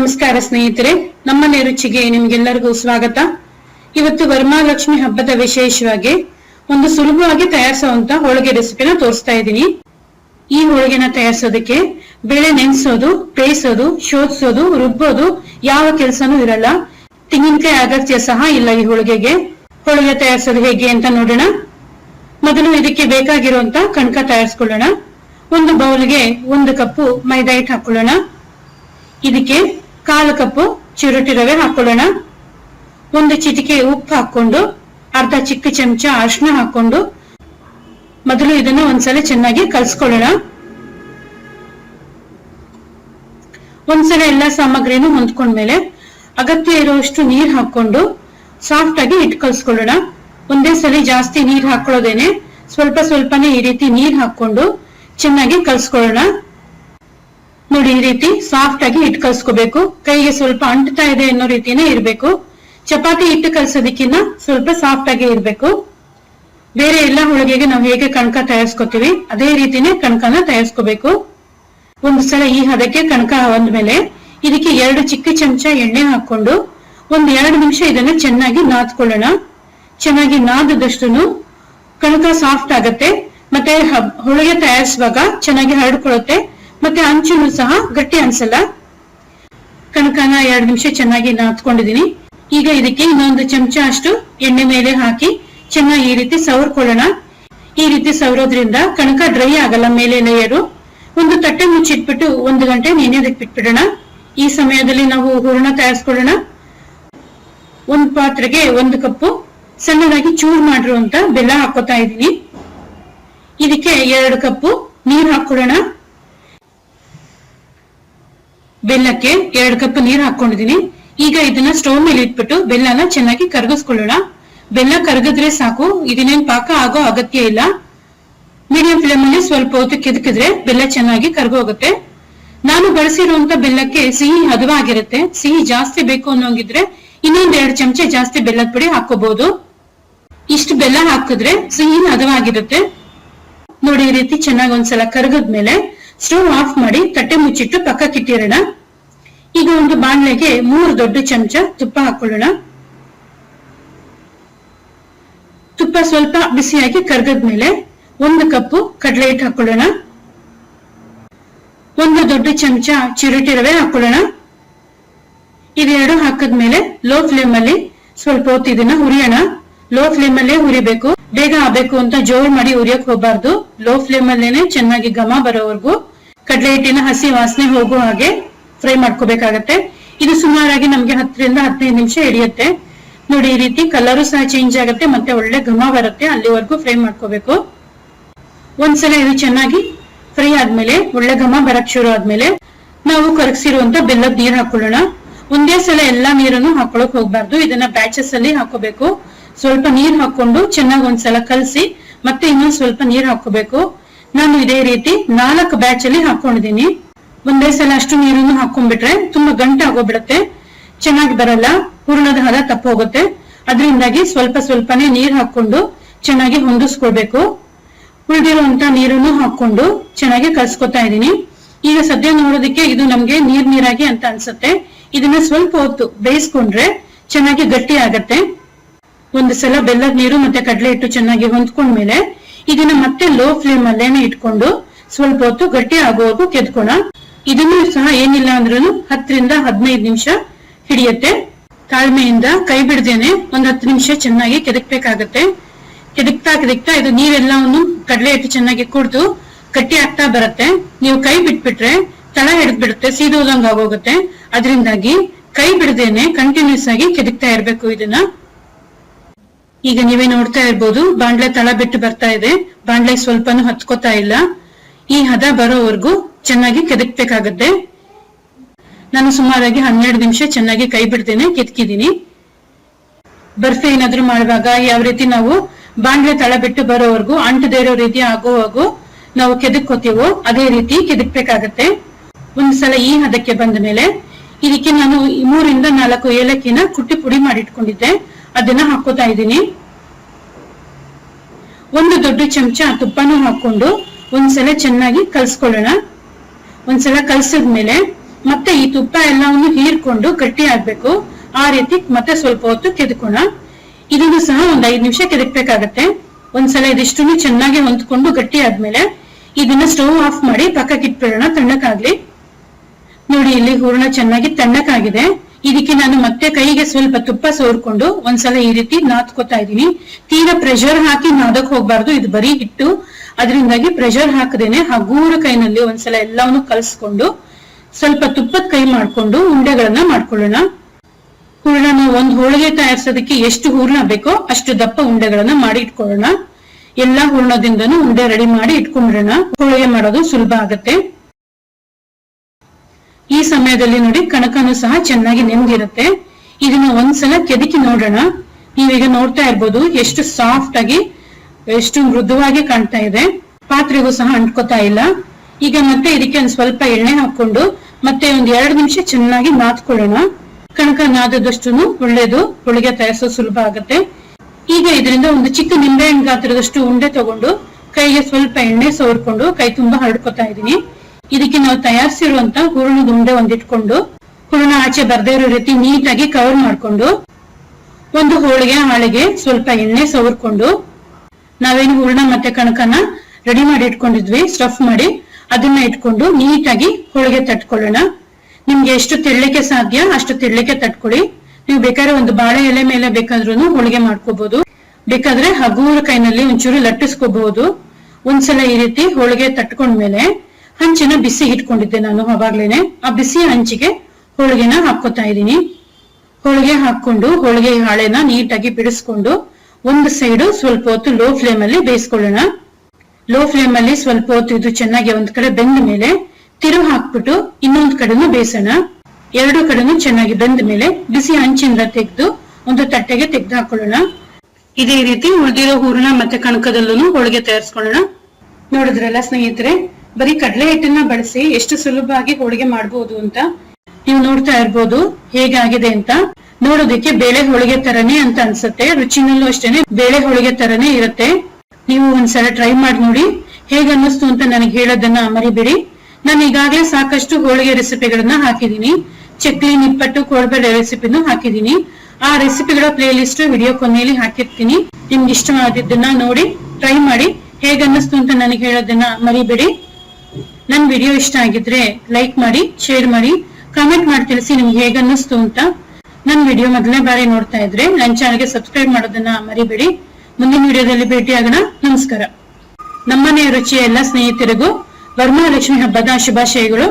ನಮಸ್ಕಾರ ಸ್ನೇಹಿತರೆ, ನಮ್ಮನೆ ರುಚಿಗೆ ನಿಮ್ಗೆಲ್ಲರಿಗೂ ಸ್ವಾಗತ. ಇವತ್ತು ವರಮಹಾಲಕ್ಷ್ಮಿ ಹಬ್ಬದ ವಿಶೇಷವಾಗಿ ಒಂದು ಸುಲಭವಾಗಿ ತಯಾರಿಸುವಂತ ಹೋಳಿಗೆ ರೆಸಿಪಿನ ತೋರಿಸ್ತಾ ಇದ್ದೀನಿ. ಈ ಹೋಳಿಗೆನ ತಯಾರಿಸೋದಕ್ಕೆ ಬೆಳೆ ನೆನೆಸೋದು, ಬೇಯಿಸೋದು, ಶೋಧಿಸೋದು, ರುಬ್ಬೋದು, ಯಾವ ಕೆಲಸನೂ ಇರಲ್ಲ. ತೆಂಗಿನಕಾಯಿ ಅಗತ್ಯ ಸಹ ಇಲ್ಲ ಈ ಹೋಳಿಗೆಗೆ. ಹೋಳಿಗೆ ತಯಾರಿಸೋದು ಹೇಗೆ ಅಂತ ನೋಡೋಣ. ಮೊದಲು ಇದಕ್ಕೆ ಬೇಕಾಗಿರುವಂತ ಕಣಕ ತಯಾರಿಸ್ಕೊಳ್ಳೋಣ. ಒಂದು ಬೌಲ್ಗೆ ಒಂದು ಕಪ್ಪು ಮೈದಾ ಹಿಟ್ಟು ಹಾಕೊಳ್ಳೋಣ. ಇದಕ್ಕೆ ಕಾಲು ಕಪ್ಪು, ಚಿರುಟಿ ರವೆ ಹಾಕೊಳ್ಳೋಣ. ಒಂದು ಚಿಟಿಕೆ ಉಪ್ಪು ಹಾಕೊಂಡು ಅರ್ಧ ಚಿಕ್ಕ ಚಮಚ ಅರಿಶಿನ ಹಾಕೊಂಡು ಮೊದಲು ಇದನ್ನ ಒಂದ್ಸಲ ಚೆನ್ನಾಗಿ ಕಲ್ಸ್ಕೊಳ್ಳೋಣ. ಒಂದ್ಸಲ ಎಲ್ಲಾ ಸಾಮಗ್ರಿನೂ ಹೊಂದ್ಕೊಂಡ್ಮೇಲೆ ಅಗತ್ಯ ಇರುವಷ್ಟು ನೀರ್ ಹಾಕೊಂಡು ಸಾಫ್ಟ್ ಆಗಿ ಇಟ್ ಕಲ್ಸ್ಕೊಳ್ಳೋಣ. ಒಂದೇ ಸಲ ಜಾಸ್ತಿ ನೀರ್ ಹಾಕೊಳ್ಳೋದೇನೆ, ಸ್ವಲ್ಪ ಸ್ವಲ್ಪನೇ ಈ ರೀತಿ ನೀರ್ ಹಾಕೊಂಡು ಚೆನ್ನಾಗಿ ಕಲ್ಸ್ಕೊಳ್ಳೋಣ. ನೋಡಿ, ಈ ರೀತಿ ಸಾಫ್ಟ್ ಆಗಿ ಹಿಟ್ಟು ಕಲ್ಸ್ಕೋಬೇಕು. ಕೈಗೆ ಸ್ವಲ್ಪ ಅಂಟ್ತಾ ಇದೆ ಅನ್ನೋ ರೀತಿನೇ ಇರ್ಬೇಕು. ಚಪಾತಿ ಹಿಟ್ಟು ಕಲ್ಸೋದಕ್ಕಿಂತ ಸ್ವಲ್ಪ ಸಾಫ್ಟ್ ಆಗಿ ಇರ್ಬೇಕು. ಬೇರೆ ಎಲ್ಲ ಹೋಳಿಗೆಗೆ ನಾವು ಹೇಗೆ ಕಣಕ ತಯಾರಿಸ್ಕೋತೀವಿ, ಅದೇ ರೀತಿನೇ ಕಣಕನ ತಯಾರಿಸ್ಕೋಬೇಕು. ಒಂದು ಸಲ ಈ ಹದಕ್ಕೆ ಕಣಕ ಮೇಲೆ ಇದಕ್ಕೆ ಎರಡು ಚಿಕ್ಕ ಚಮಚ ಎಣ್ಣೆ ಹಾಕೊಂಡು ಒಂದ್ ಎರಡು ನಿಮಿಷ ಇದನ್ನ ಚೆನ್ನಾಗಿ ನಾದ್ಕೊಳ್ಳೋಣ. ಚೆನ್ನಾಗಿ ನಾದದಷ್ಟು ಕಣಕ ಸಾಫ್ಟ್ ಆಗತ್ತೆ. ಮತ್ತೆ ಹೋಳಿಗೆ ತಯಾರಿಸುವಾಗ ಚೆನ್ನಾಗಿ ಹರಡ್ಕೊಳ್ಳುತ್ತೆ. ಮತ್ತೆ ಅಂಚುನು ಸಹ ಗಟ್ಟಿ ಅನ್ಸಲ್ಲ? ಕಣಕನ ಎರಡು ನಿಮಿಷ ಚೆನ್ನಾಗಿ ನಾದ್ಕೊಂಡಿದೀನಿ ಈಗ ಇದಕ್ಕೆ ಇನ್ನೊಂದು ಚಮಚ ಅಷ್ಟು ಎಣ್ಣೆ ಮೇಲೆ ಹಾಕಿ ಚೆನ್ನಾಗಿ ಈ ರೀತಿ ಸವರ್ಕೊಳ್ಳೋಣ. ಈ ರೀತಿ ಸವರೋದ್ರಿಂದ ಕಣಕ ಡ್ರೈ ಆಗಲ್ಲ ಮೇಲೆ ಲೇಯರು ಒಂದು ತಟ್ಟೆ ಮುಚ್ಚಿಟ್ಬಿಟ್ಟು ಒಂದು ಗಂಟೆ ನೆನೆಯೋದಕ್ಕೆ ಬಿಟ್ಬಿಡೋಣ. ಈ ಸಮಯದಲ್ಲಿ ನಾವು ಹೂರ್ಣ ತಯಾರಿಸ್ಕೊಳ್ಳೋಣ. ಒಂದು ಪಾತ್ರೆಗೆ ಒಂದು ಕಪ್ಪು ಸಣ್ಣದಾಗಿ ಚೂರ್ ಮಾಡಿರುವಂತ ಬೆಲ್ಲ ಹಾಕೋತಾ ಇದೀನಿ. ಇದಕ್ಕೆ ಎರಡು ಕಪ್ಪು ನೀರ್ ಹಾಕೊಳ್ಳೋಣ ಬೆಲ್ಲಕ್ಕೆ ಎರಡು ಕಪ್ ನೀರ್ ಹಾಕೊಂಡಿದೀನಿ. ಈಗ ಇದನ್ನ ಸ್ಟವ್ ಮೇಲೆ ಇಟ್ಬಿಟ್ಟು ಬೆಲ್ಲನ ಚೆನ್ನಾಗಿ ಕರಗಿಸ್ಕೊಳ್ಳೋಣ. ಬೆಲ್ಲ ಕರಗಿದ್ರೆ ಸಾಕು, ಇದನ್ನೇನ್ ಪಾಕ ಆಗೋ ಅಗತ್ಯ ಇಲ್ಲ. ಮೀಡಿಯಂ ಫ್ಲೇಮ್ ಅಲ್ಲಿ ಸ್ವಲ್ಪ ಹೊತ್ತು ಕೆದಕಿದ್ರೆ ಬೆಲ್ಲ ಚೆನ್ನಾಗಿ ಕರ್ಗೋಗುತ್ತೆ. ನಾನು ಬಳಸಿರುವಂತ ಬೆಲ್ಲಕ್ಕೆ ಸಿಹಿ ಹದವಾಗಿರುತ್ತೆ ಸಿಹಿ ಜಾಸ್ತಿ ಬೇಕು ಅನ್ನೋಂಗಿದ್ರೆ ಇನ್ನೊಂದ್ ಎರಡು ಚಮಚ ಜಾಸ್ತಿ ಬೆಲ್ಲದ ಪುಡಿ ಹಾಕೋಬಹುದು ಇಷ್ಟು ಬೆಲ್ಲ ಹಾಕಿದ್ರೆ ಸಿಹಿ ಹದವಾಗಿರುತ್ತೆ. ನೋಡಿ ಈ ರೀತಿ ಚೆನ್ನಾಗಿ ಒಂದ್ಸಲ ಕರಗದ್ಮೇಲೆ ಸ್ಟವ್ ಆಫ್ ಮಾಡಿ ತಟ್ಟೆ ಮುಚ್ಚಿಟ್ಟು ಪಕ್ಕಕ್ಕಿಟ್ಟಿರೋಣ ಈಗ ಒಂದು ಬಾಣಲೆಗೆ ಮೂರು ದೊಡ್ಡ ಚಮಚ ತುಪ್ಪ ಹಾಕೊಳ್ಳೋಣ. ತುಪ್ಪ ಸ್ವಲ್ಪ ಬಿಸಿಯಾಗಿ ಕರಗದ್ಮೇಲೆ ಒಂದು ಕಪ್ಪು ಕಡಲೆ ಹಿಟ್ಟು ಹಾಕೊಳ್ಳೋಣ. ಒಂದು ದೊಡ್ಡ ಚಮಚ ಚಿರಟಿ ರವೆ ಹಾಕೊಳ್ಳೋಣ. ಇದೆರಡು ಹಾಕಿದ್ಮೇಲೆ ಲೋ ಫ್ಲೇಮ್ ಅಲ್ಲಿ ಸ್ವಲ್ಪ ಹೊತ್ತು ಇದನ್ನ ಹುರಿಯೋಣ. ಲೋ ಫ್ಲೇಮ್ ಅಲ್ಲೇ ಹುರಿಬೇಕು. ಬೇಗ ಆಗ್ಬೇಕು ಅಂತ ಜೋರ್ ಮಾಡಿ ಹುರಿಯಕ್ಕೆ ಹೋಗ್ಬಾರ್ದು. ಲೋ ಫ್ಲೇಮ್ ಅಲ್ಲೇನೆ ಚೆನ್ನಾಗಿ ಘಮ ಬರೋವರೆಗೂ ಕಡಲೆ ಹಿಟ್ಟಿನ ಹಸಿ ವಾಸನೆ ಹೋಗೋ ಹಾಗೆ ಫ್ರೈ ಮಾಡ್ಕೋಬೇಕಾಗತ್ತೆ. ಇದು ಸುಮಾರಾಗಿ ನಮ್ಗೆ ಹತ್ತರಿಂದ ಹದಿನೈದು ನಿಮಿಷ ಹಿಡಿಯುತ್ತೆ. ನೋಡಿ, ಈ ರೀತಿ ಕಲರು ಸಹ ಚೇಂಜ್ ಆಗುತ್ತೆ, ಮತ್ತೆ ಒಳ್ಳೆ ಘಮ ಬರುತ್ತೆ, ಅಲ್ಲಿವರೆಗೂ ಫ್ರೈ ಮಾಡ್ಕೋಬೇಕು. ಒಂದ್ಸಲ ಇದು ಚೆನ್ನಾಗಿ ಫ್ರೈ ಆದ್ಮೇಲೆ, ಒಳ್ಳೆ ಘಮ ಬರಕ್ ಶುರು ಆದ್ಮೇಲೆ, ನಾವು ಕರಗಿಸಿರುವಂತ ಬೆಲ್ಲದ ನೀರು ಹಾಕೊಳ್ಳೋಣ. ಒಂದೇ ಸಲ ಎಲ್ಲಾ ನೀರನ್ನು ಹಾಕೊಳಕ್ ಹೋಗ್ಬಾರ್ದು, ಇದನ್ನ ಬ್ಯಾಚಸ್ ಅಲ್ಲಿ ಹಾಕೋಬೇಕು. ಸ್ವಲ್ಪ ನೀರ್ ಹಾಕೊಂಡು ಚೆನ್ನಾಗಿ ಒಂದ್ಸಲ ಕಲಸಿ, ಮತ್ತೆ ಇನ್ನೊಂದ್ ಸ್ವಲ್ಪ ನೀರ್ ಹಾಕೋಬೇಕು ನಾನು ಇದೇ ರೀತಿ ನಾಲ್ಕು ಬ್ಯಾಚ್ ಅಲ್ಲಿ ಹಾಕೊಂಡಿದೀನಿ ಒಂದೇ ಸಲ ಅಷ್ಟು ನೀರನ್ನು ಹಾಕೊಂಡ್ಬಿಟ್ರೆ ತುಂಬಾ ಗಂಟೆ ಆಗೋಗ್ಬಿಡತ್ತೆ. ಚೆನ್ನಾಗಿ ಬರಲ್ಲ, ಹೂರ್ಣದ ಹದ ತಪ್ಪ ಹೋಗುತ್ತೆ ಅದರಿಂದಾಗಿ ಸ್ವಲ್ಪ ಸ್ವಲ್ಪನೇ ನೀರ್ ಹಾಕೊಂಡು ಚೆನ್ನಾಗಿ ಹೊಂದಿಸ್ಕೊಳ್ಬೇಕು. ಉಳಿದಿರುವಂತ ನೀರನ್ನು ಹಾಕೊಂಡು ಚೆನ್ನಾಗಿ ಕಲ್ಸ್ಕೊತಾ ಇದೀನಿ ಈಗ ಸದ್ಯ ನೋಡೋದಕ್ಕೆ ಇದು ನಮ್ಗೆ ನೀರ್ ನೀರಾಗಿ ಅಂತ ಅನ್ಸುತ್ತೆ. ಇದನ್ನ ಸ್ವಲ್ಪ ಹೊತ್ತು ಬೇಯಿಸ್ಕೊಂಡ್ರೆ ಚೆನ್ನಾಗಿ ಗಟ್ಟಿ ಆಗತ್ತೆ. ಒಂದು ಸಲ ಬೆಲ್ಲದ ನೀರು ಮತ್ತೆ ಕಡಲೆ ಹಿಟ್ಟು ಚೆನ್ನಾಗಿ ಹೊಂದ್ಕೊಂಡ್ಮೇಲೆ ಇದನ್ನ ಮತ್ತೆ ಲೋ ಫ್ಲೇಮ್ ಅಲ್ಲೇನೆ ಇಟ್ಕೊಂಡು ಸ್ವಲ್ಪ ಹೊತ್ತು ಗಟ್ಟಿ ಆಗೋವರೆಗೂ ಕೆದ್ಕೋಣ ಇದನ್ನು ಸಹ ಏನಿಲ್ಲ ಅಂದ್ರೂ ಹತ್ತರಿಂದ ಹದಿನೈದು ನಿಮಿಷ ಹಿಡಿಯತ್ತೆ. ತಾಳ್ಮೆಯಿಂದ ಕೈ ಬಿಡದೇನೆ ಒಂದ್ ಹತ್ತು ನಿಮಿಷ ಚೆನ್ನಾಗಿ ಕೆದಕ್ಬೇಕಾಗತ್ತೆ. ಕೆದಕ್ತಾ ಕೆದಕ್ತಾ ಇದು ನೀರೆಲ್ಲವನ್ನು ಕಡಲೆ ಹಿಟ್ಟು ಚೆನ್ನಾಗಿ ಕುಡ್ದು ಗಟ್ಟಿ ಆಗ್ತಾ ಬರುತ್ತೆ. ನೀವು ಕೈ ಬಿಟ್ಬಿಟ್ರೆ ತಳ ಹಿಡಿದ್ ಬಿಡುತ್ತೆ ಸೀದೋದಂಗ್ ಆಗೋಗುತ್ತೆ. ಅದರಿಂದಾಗಿ ಕೈ ಬಿಡದೇನೆ ಕಂಟಿನ್ಯೂಸ್ ಆಗಿ ಕೆದಕ್ತಾ ಇರ್ಬೇಕು ಇದನ್ನ. ಈಗ ನೀವೇ ನೋಡ್ತಾ ಇರ್ಬೋದು, ಬಾಂಡ್ಲೆ ತಳ ಬಿಟ್ಟು ಬರ್ತಾ ಇದೆ. ಬಾಂಡ್ಲೆ ಸ್ವಲ್ಪನೂ ಹತ್ಕೋತಾ ಇಲ್ಲ. ಈ ಹದ ಬರೋವರೆಗೂ ಚೆನ್ನಾಗಿ ಕೆದಕ್ಬೇಕಾಗತ್ತೆ. ನಾನು ಸುಮಾರಾಗಿ ಹನ್ನೆರಡು ನಿಮಿಷ ಚೆನ್ನಾಗಿ ಕೈ ಬಿಡ್ತೇನೆ ಕೆತ್ಕಿದೀನಿ ಬರ್ಫಿ ಏನಾದ್ರೂ ಮಾಡುವಾಗ ಯಾವ ರೀತಿ ನಾವು ಬಾಂಡ್ಲೆ ತಳ ಬಿಟ್ಟು ಬರೋವರೆಗೂ, ಅಂಟದೇ ಇರೋ ರೀತಿ ಆಗೋವಾಗೂ ನಾವು ಕೆದಕ್ಕೋತೀವೋ ಅದೇ ರೀತಿ ಕೆದಕ್ಬೇಕಾಗತ್ತೆ. ಒಂದ್ಸಲ ಈ ಹದಕ್ಕೆ ಬಂದ ಮೇಲೆ ಇದಕ್ಕೆ ನಾನು ಮೂರಿಂದ ನಾಲ್ಕು ಏಲಕ್ಕಿನ ಕುಟ್ಟಿ ಪುಡಿ ಮಾಡಿಟ್ಕೊಂಡಿದ್ದೆ. ಅದನ್ನ ಹಾಕೋತಾ ಇದ್ದೀನಿ. ಒಂದು ದೊಡ್ಡ ಚಮಚ ತುಪ್ಪನೂ ಹಾಕೊಂಡು ಒಂದ್ಸಲ ಚೆನ್ನಾಗಿ ಕಲ್ಸ್ಕೊಳ್ಳೋಣ. ಒಂದ್ಸಲ ಕಲ್ಸಿದ್ಮೇಲೆ ಮತ್ತೆ ಈ ತುಪ್ಪ ಎಲ್ಲವನ್ನು ಹೀರ್ಕೊಂಡು ಗಟ್ಟಿ ಆಗ್ಬೇಕು. ಆ ರೀತಿ ಮತ್ತೆ ಸ್ವಲ್ಪ ಹೊತ್ತು ಕೆದಕೋಣ ಇದನ್ನು ಸಹ ಒಂದ್ ಐದ್ ನಿಮಿಷ ಕೆದಕ್ಬೇಕಾಗತ್ತೆ. ಒಂದ್ಸಲ ಇದಿಷ್ಟು ಚೆನ್ನಾಗಿ ಹೊಂದ್ಕೊಂಡು ಗಟ್ಟಿ ಆದ್ಮೇಲೆ ಇದನ್ನ ಸ್ಟವ್ ಆಫ್ ಮಾಡಿ ಪಕ್ಕಕ್ಕೆ ಇಟ್ಬಿಡೋಣ ತಣ್ಣಕ್ಕಾಗ್ಲಿ. ನೋಡಿ ಇಲ್ಲಿ ಹೂರ್ಣ ಚೆನ್ನಾಗಿ ತಣ್ಣಕ್ಕಾಗಿದೆ. ಇದಕ್ಕೆ ನಾನು ಮತ್ತೆ ಕೈಗೆ ಸ್ವಲ್ಪ ತುಪ್ಪ ಸೋರ್ಕೊಂಡು ಒಂದ್ಸಲ ಈ ರೀತಿ ನಾದ್ಕೋತಾ ಇದೀನಿ ತೀರಾ ಪ್ರೆಷರ್ ಹಾಕಿ ನಾದಕ್ ಹೋಗ್ಬಾರ್ದು. ಇದು ಬರೀ ಹಿಟ್ಟು. ಅದರಿಂದಾಗಿ ಪ್ರೆಷರ್ ಹಾಕದೇನೆ ಹಗೂರ ಕೈನಲ್ಲಿ ಒಂದ್ಸಲ ಎಲ್ಲವನ್ನು ಕಲ್ಸ್ಕೊಂಡು ಸ್ವಲ್ಪ ತುಪ್ಪದ ಕೈ ಮಾಡ್ಕೊಂಡು ಉಂಡೆಗಳನ್ನ ಮಾಡ್ಕೊಳ್ಳೋಣ. ಹೂರ್ಣನ ಒಂದ್ ಹೋಳಿಗೆ ತಯಾರಿಸೋದಕ್ಕೆ ಎಷ್ಟು ಹೂರ್ಣ ಬೇಕೋ ಅಷ್ಟು ದಪ್ಪ ಉಂಡೆಗಳನ್ನ ಮಾಡಿ ಇಟ್ಕೊಳ್ಳೋಣ. ಎಲ್ಲಾ ಹೂರ್ಣದಿಂದನೂ ಉಂಡೆ ರೆಡಿ ಮಾಡಿ ಇಟ್ಕೊಂಡ್ರೋಣ. ಹೋಳಿಗೆ ಮಾಡೋದು ಸುಲಭ ಆಗತ್ತೆ. ಈ ಸಮಯದಲ್ಲಿ ನೋಡಿ ಕಣಕನು ಸಹ ಚೆನ್ನಾಗಿ ನೆಂದಿರುತ್ತೆ ಇದನ್ನ ಒಂದ್ಸಲ ಕೆದಕಿ ನೋಡೋಣ. ನೀವೀಗ ನೋಡ್ತಾ ಇರ್ಬೋದು ಎಷ್ಟು ಸಾಫ್ಟ್ ಆಗಿ, ಎಷ್ಟು ಮೃದುವಾಗಿ ಕಾಣ್ತಾ ಇದೆ. ಪಾತ್ರೆಗೂ ಸಹ ಅಂಟ್ಕೋತಾ ಇಲ್ಲ. ಈಗ ಮತ್ತೆ ಇದಕ್ಕೆ ಒಂದ್ ಸ್ವಲ್ಪ ಎಣ್ಣೆ ಹಾಕೊಂಡು ಮತ್ತೆ ಒಂದ್ ಎರಡು ನಿಮಿಷ ಚೆನ್ನಾಗಿ ನಾದ್ಕೊಳ್ಳೋಣ. ಕಣಕ ನಾದದಷ್ಟು ಒಳ್ಳೇದು, ಹೋಳಿಗೆ ತಯಾರಿಸೋದು ಸುಲಭ ಆಗುತ್ತೆ. ಈಗ ಇದರಿಂದ ಒಂದು ಚಿಕ್ಕ ನಿಂಬೆಹಣ್ಣು ಗಾತ್ರದಷ್ಟು ಉಂಡೆ ತಗೊಂಡು ಕೈಗೆ ಸ್ವಲ್ಪ ಎಣ್ಣೆ ಸವರ್ಕೊಂಡು ಕೈ ತುಂಬಾ ಹರಡ್ಕೋತಾ ಇದೀನಿ ಇದಕ್ಕೆ ನಾವು ತಯಾರಿಸಿರುವಂತ ಹೂರಣದ ಉಂಡೆ ಒಂದಿಟ್ಕೊಂಡು, ಹೂರಣ ಆಚೆ ಬರ್ದೇ ಇರೋ ರೀತಿ ನೀಟಾಗಿ ಕವರ್ ಮಾಡ್ಕೊಂಡು, ಒಂದು ಹೋಳಿಗೆ, ಹಾಳಿಗೆ ಸ್ವಲ್ಪ ಎಣ್ಣೆ ಸವರ್ಕೊಂಡು, ನಾವೇನು ಹೂರಣ ಮತ್ತೆ ಕಣಕನ ರೆಡಿ ಮಾಡಿ ಇಟ್ಕೊಂಡಿದ್ವಿ ಸ್ಟಫ್ ಮಾಡಿ, ಅದನ್ನ ಇಟ್ಕೊಂಡು ನೀಟಾಗಿ ಹೋಳಿಗೆ ತಟ್ಕೊಳ್ಳೋಣ. ನಿಮ್ಗೆ ಎಷ್ಟು ತಿಳ್ಲಿಕ್ಕೆ ಸಾಧ್ಯ ಅಷ್ಟು ತಿರ್ಲಿಕ್ಕೆ ತಟ್ಕೊಳ್ಳಿ. ನೀವು ಬೇಕಾದ್ರೆ ಒಂದು ಬಾಳೆ ಎಲೆ ಮೇಲೆ ಬೇಕಾದ್ರೂ ಹೋಳಿಗೆ ಮಾಡ್ಕೋಬಹುದು ಬೇಕಾದ್ರೆ ಹಗುರ ಕೈನಲ್ಲಿ ಒಂಚೂರು ಲಟ್ಟಿಸ್ಕೋಬಹುದು ಒಂದ್ಸಲ ಈ ರೀತಿ ಹೋಳಿಗೆ ತಟ್ಕೊಂಡ್ಮೇಲೆ ಹಂಚಿನ ಬಿಸಿ ಇಟ್ಕೊಂಡಿದ್ದೆ ನಾನು ಅವಾಗ್ಲೇನೆ. ಆ ಬಿಸಿ ಹಂಚಿಗೆ ಹೋಳಿಗೆನ ಹಾಕೋತಾ ಇದೀನಿ ಹೋಳಿಗೆ ಹಾಕೊಂಡು ಹೋಳಿಗೆ ಹಾಳೆನ ನೀಟಾಗಿ ಬಿಡಿಸ್ಕೊಂಡು, ಒಂದು ಸೈಡು ಸ್ವಲ್ಪ ಹೊತ್ತು ಲೋ ಫ್ಲೇಮ್ ಅಲ್ಲಿ ಬೇಯಿಸ್ಕೊಳ್ಳೋಣ. ಲೋ ಫ್ಲೇಮ್ ಅಲ್ಲಿ ಸ್ವಲ್ಪ ಹೊತ್ತು ಇದು ಚೆನ್ನಾಗಿ ಒಂದ್ ಕಡೆ ಬೆಂದ ಮೇಲೆ ತಿರು ಹಾಕ್ಬಿಟ್ಟು ಇನ್ನೊಂದ್ ಕಡೆನೂ ಬೇಯಿಸೋಣ. ಎರಡು ಕಡೆನೂ ಚೆನ್ನಾಗಿ ಬೆಂದ ಮೇಲೆ ಬಿಸಿ ಹಂಚಿಂದ ತೆಗೆದು ಒಂದು ತಟ್ಟೆಗೆ ತೆಗೆದು ಹಾಕೊಳ್ಳೋಣ. ಇದೇ ರೀತಿ ಉಳಿದಿರೋ ಹೂರಣ ಮತ್ತೆ ಕಣಕದಲ್ಲೂ ಹೋಳಿಗೆ ತಯಾರಿಸ್ಕೊಳ್ಳೋಣ. ನೋಡಿದ್ರಲ್ಲ ಸ್ನೇಹಿತರೆ ಬರೀ ಕಡಲೆ ಹಿಟ್ಟನ್ನ ಬಳಸಿ ಎಷ್ಟು ಸುಲಭವಾಗಿ ಹೋಳಿಗೆ ಮಾಡಬಹುದು ಅಂತ ನೀವು ನೋಡ್ತಾ ಇರ್ಬೋದು ಹೇಗಾಗಿದೆ ಅಂತ. ನೋಡೋದಕ್ಕೆ ಬೇಳೆ ಹೋಳಿಗೆ ತರನೇ ಅಂತ ಅನ್ಸುತ್ತೆ. ರುಚಿನಲ್ಲೂ ಅಷ್ಟೇನೆ ಬೇಳೆ ಹೋಳಿಗೆ ತರನೇ ಇರುತ್ತೆ. ನೀವು ಒಂದ್ಸಲ ಟ್ರೈ ಮಾಡಿ ನೋಡಿ ಹೇಗ ಅನ್ನಿಸ್ತು ಅಂತ ನನಗೆ ಹೇಳೋದನ್ನ ಮರಿಬೇಡಿ. ನಾನು ಈಗಾಗಲೇ ಸಾಕಷ್ಟು ಹೋಳಿಗೆ ರೆಸಿಪಿಗಳನ್ನ ಹಾಕಿದೀನಿ ಚಕ್ಲಿ, ನಿಪ್ಪಟ್ಟು ಕೋಳ್ಬೇಳೆ ರೆಸಿಪಿನೂ ಹಾಕಿದೀನಿ ಆ ರೆಸಿಪಿಗಳ ಪ್ಲೇ ಲಿಸ್ಟ್ ವಿಡಿಯೋ ಕೊನೆಯಲ್ಲಿ ಹಾಕಿರ್ತೀನಿ. ನಿಮ್ಗೆ ಇಷ್ಟವಾದದ್ದನ್ನ ನೋಡಿ ಟ್ರೈ ಮಾಡಿ ಹೇಗನ್ನಿಸ್ತು ಅಂತ ನನಗೆ ಹೇಳೋದನ್ನ ಮರಿಬೇಡಿ. ನನ್ ವಿಡಿಯೋ ಇಷ್ಟ ಆಗಿದ್ರೆ ಲೈಕ್ ಮಾಡಿ ಶೇರ್ ಮಾಡಿ ಕಾಮೆಂಟ್ ಮಾಡಿ ತಿಳಿಸಿ ನಿಮ್ಗೆ ಹೇಗ ಅನ್ನಿಸ್ತು ಅಂತ. ನನ್ ವಿಡಿಯೋ ಮೊದಲನೇ ಬಾರಿ ನೋಡ್ತಾ ಇದ್ರೆ ನನ್ನ ಚಾನಲ್ಗೆ ಸಬ್ಸ್ಕ್ರೈಬ್ ಮಾಡೋದನ್ನ ಮರಿಬೇಡಿ. ಮುಂದಿನ ವಿಡಿಯೋದಲ್ಲಿ ಭೇಟಿಯಾಗೋಣ. ನಮಸ್ಕಾರ. ನಮ್ಮನೆಯ ರುಚಿಯ ಎಲ್ಲ ಸ್ನೇಹಿತರಿಗೂ ವರಮಹಾಲಕ್ಷ್ಮಿ ಹಬ್ಬದ ಶುಭಾಶಯಗಳು.